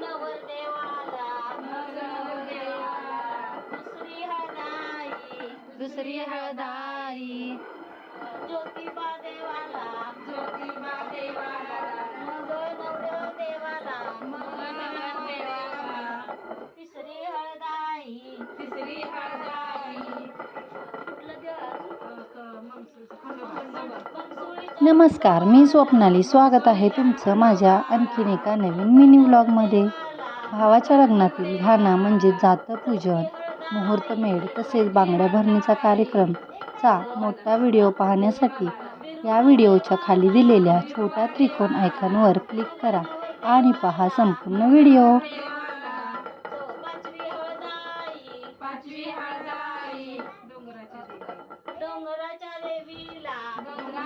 दुसरी हळदाई दुसरी हळदाई ज्योतिबा नमस्कार मी स्वप्नाली. स्वागत आहे तुमचं माझ्या आणखीन एका नवीन मिनी व्लॉगमध्ये भावाच्या लग्नातील घाणा म्हणजे जातं पूजन मुहूर्तमेढ तसेच बांगड्या भरणीचा कार्यक्रमचा मोठा व्हिडिओ पाहण्यासाठी या व्हिडिओच्या खाली दिलेल्या छोट्या त्रिकोण आयकॉनवर क्लिक करा आणि पहा संपूर्ण व्हिडिओ. डोंगराच्या देवीला.